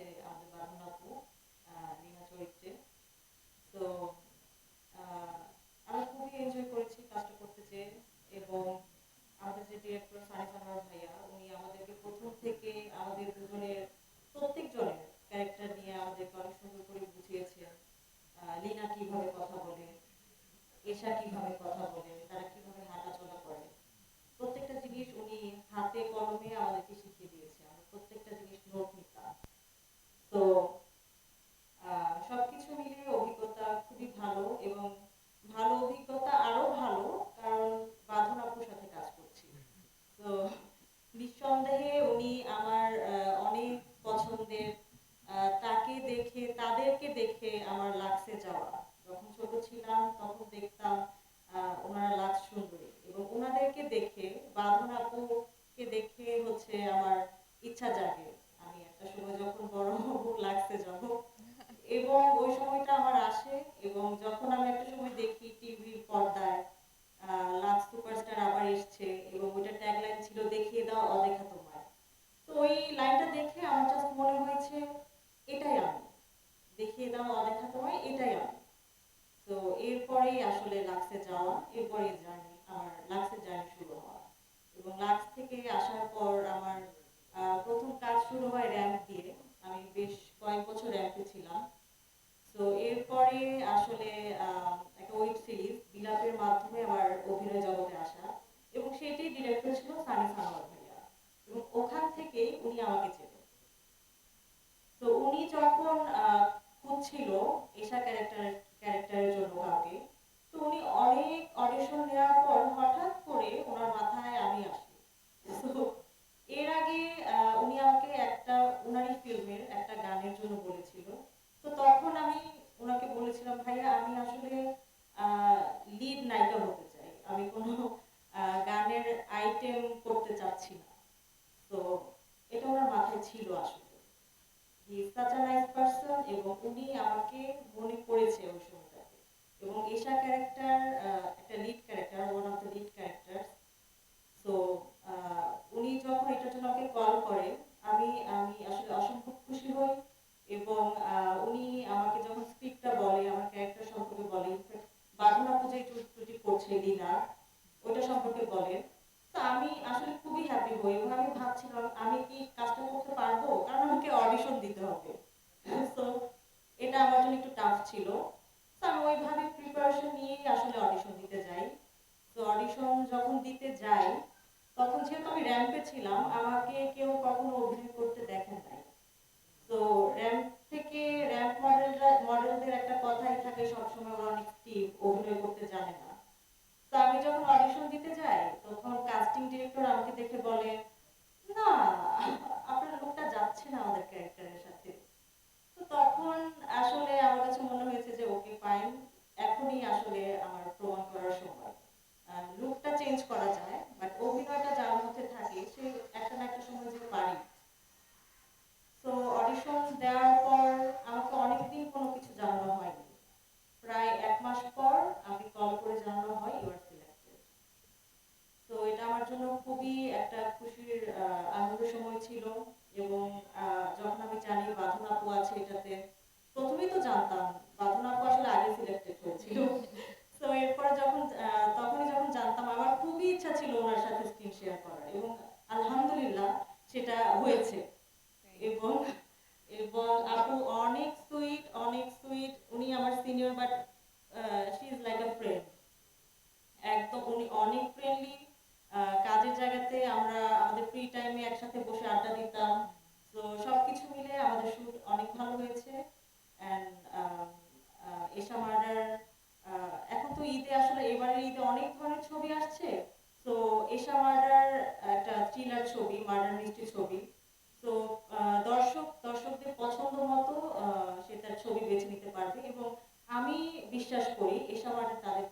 আছে আমাদের আপু রিনা চরিত্রে। তো আমরা খুবই এনজয় করেছি, কাজটা করতে যে, এবং আমাদের যে ডিরেক্টর সানিফ আনোয়ার ভাইয়া, উনি আমাদেরকে প্রথম থেকে আমাদের দুজনের প্রত্যেক জনের ক্যারেক্টার নিয়ে আমাদেরকে অনেক সুন্দর করে বুঝিয়েছেন। লীনা কীভাবে কথা বলে এশা কীভাবে কথা বলে দেখে, তাদেরকে দেখে আমার লাক্সে যাওয়া। যখন ছোট ছিলাম, তখন দেখতাম ওনারা লাক্স সুন্দরী এবং ওনাদেরকে দেখে বাঁধন আপুকে দেখে হচ্ছে আমার ইচ্ছা জাগে। আমি একটা সময় যখন বড় হব লাক্সে যাব। এবং ওই সময়টা আমার আসে। এবং যখন আমি একটা সময় দেখি এটাই তো এরপরেই আসলে লাক্সে যাওয়া, এরপরে জার্নি আমার লাক্সের জার্নি শুরু হওয়া। এবং লাক্স থেকে আসার পর আমার প্রথম কাজ শুরু হয় র্যাম্প দিয়ে। আমি বেশ কয়েক বছর র্যাম্পে ছিলাম। তো এরপরে আসলে একটা ওয়েব সিরিজ বিলাপের মাধ্যমে আমার অভিনয় জগতে আসা। এবং সেটি ডিরেক্টর ছিল সানি সানোয়ার ভাইয়া। এবং ওখান থেকেই উনি আমাকে চেনেন। তো উনি যখন খুঁজছিল এশা ক্যারেক্টার ক্যারেক্টারের জন্য কাউকে। তো উনি অনেক অডিশন নেওয়ার পর হঠাৎ করে ওনার মাথায় আমি আসি। এর আগে উনি আমাকে একটা, উনারই ফিল্মের একটা গানের জন্য বলেছিল। তো তখন আমি ওনাকে বলেছিলাম, ভাইয়া, আমি আসলে লিড নায়িকা হতে চাই। আমি কোনো গানের আইটেম করতে চাচ্ছি না। তো এটা ওনার মাথায় ছিল আসলে। He such a nice person এবং উনি আমাকে মনে করেছে ওই সময়টাতে। এবং এশা ক্যারেক্টার একটা lead character one of the lead character so উনি যখন এটার জন্য আমাকে কল করে, আমি আমি আসলে অসম্ভব খুশি হই এবং উনি আমাকে যখন স্ক্রিপ্টটা বলে, আমার ক্যারেক্টার সম্পর্কে বলে ইনফ্যাক্ট বাঘনা পূজা টুটি করছে লীনা ওইটা সম্পর্কে বলে তো আমি আসলে খুবই হ্যাপি হই এবং আমি ভাবছিলাম, আমি কি কাজটা করতে পারব কারণ আমাকে অডিশন দিতে হবে তো এটা আমার জন্য একটু টাফ ছিল তো আমি ওইভাবে প্রিপারেশন নিয়েই আসলে অডিশন দিতে যাই। তো অডিশন যখন দিতে যাই, তখন যেহেতু আমি র্যাম্পে ছিলাম, আমাকে কেউ কখনো অভিনয় করতে দেখেন নাই। তো র্যাম্প থেকে র্যাম্প মডেলরা মডেলদের একটা কথাই থাকে সবসময়, ওরা অনেক স্টিভ অভিনয় করতে জানে না। তো আমি যখন অডিশন দিতে যাই, তখন কাস্টিং ডিরেক্টর আমাকে দেখে বলে না আপনার লোকটা যাচ্ছে না আমাদের ক্যারেক্টারের সাথে তো তখন আসলে আমার কাছে মনে হয়েছে যে ওকে ফাইন এখনই আসলে আমার প্রমাণ করার সময় লুকটা চেঞ্জ করা যায় বাট অভিনয়টা যার মধ্যে থাকে সে একটা না একটা সময় যে পারি তো অডিশন দেওয়ার পর আমাকে অনেকদিন কোনো কিছু জানানো হয়নি প্রায় এক মাস পর আমি কল করে জানানো হয় ইউ আর সিলেক্টেড তো এটা আমার জন্য খুবই একটা খুশির আহ, আনন্দের সময় ছিল এবং আহ, যখন আমি জানি বাঁধন আপু আছে এটাতে প্রথমেই তো জানতাম বাঁধন আপু আসলে আগে সিলেক্টেড হয়েছিল তো এরপরে যখন আহ, তখনই যখন জানতাম আমার খুবই ইচ্ছা ছিল ওনার সাথে স্ক্রিন শেয়ার করার। এবং আলহামদুলিল্লাহ সেটা হয়েছে। এবং এবং আপু অনেক সুইট অনেক সুইট উনি আমার senior but she is like a friend একদম উনি অনেক ফ্রেন্ডলি কাজের জায়গাতে আমরা আমাদের ফ্রি টাইমে একসাথে বসে আড্ডা দিতাম। তো সবকিছু মিলে আমাদের শুট অনেক ভালো হয়েছে। অ্যান্ড এশা মার্ডার এখন তো ঈদে আসলে এবারের ঈদে অনেক ধরনের ছবি আসছে। সো এশা মার্ডার একটা থ্রিলার ছবি মার্ডার মিস্ট্রি ছবি। তো দর্শক, দর্শকদের পছন্দ মতো সে তার ছবি বেছে নিতে পারবে। এবং আমি বিশ্বাস করি এশা মার্ডার তাদের